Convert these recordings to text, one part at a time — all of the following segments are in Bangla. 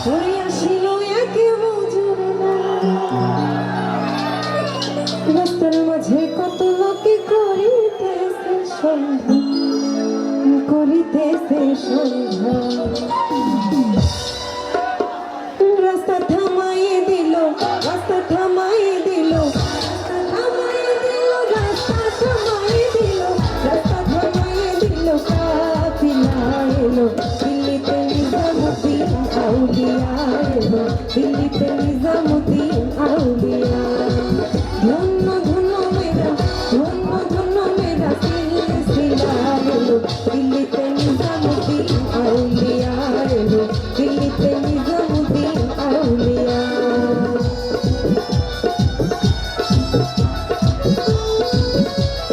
সরিয়াছিল একে বুঝুর রাস্তার মাঝে কত লোকে করিতেছে সন্ধ্যা। করিতেছে সন্ধ্যা। দিল্লিতে নিজামুদ্দিন আউলিয়া ধন্য ধন্য মেরা ধন্য ধন্য মেরা সিলসিলা এলো দিল্লিতে নিজামুদ্দিন আউলিয়া এলো দিল্লিতে নিজামুদ্দিন আউলিয়া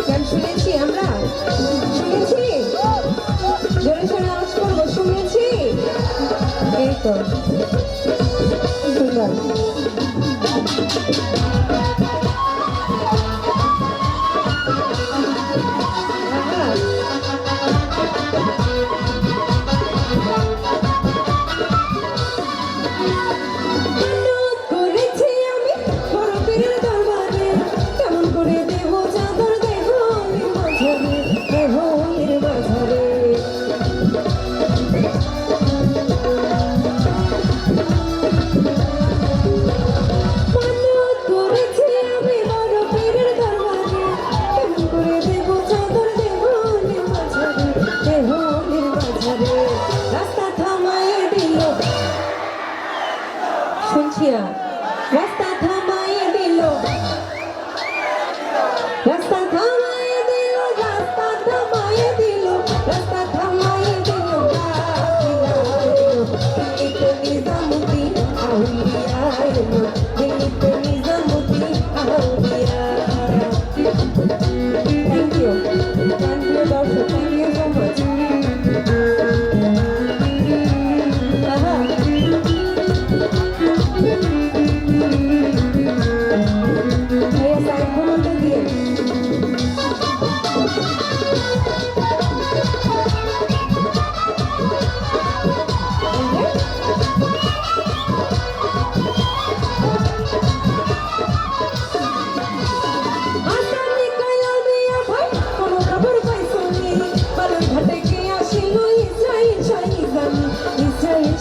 গান শুনেছি আমরা শুনেছি জোরে জোরে আওয়াজ করব শুনেছি এই তো। 对 রাস্তা থামায় দিল। শুনছি না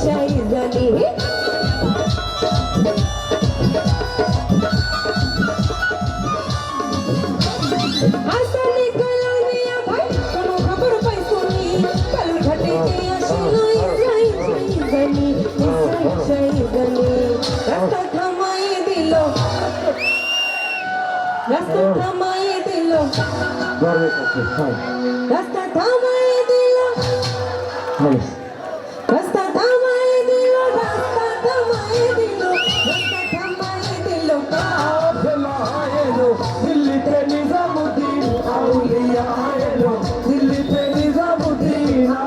চাই জানি রাস্তা থামাই দিল রাস্তা থামাই দিল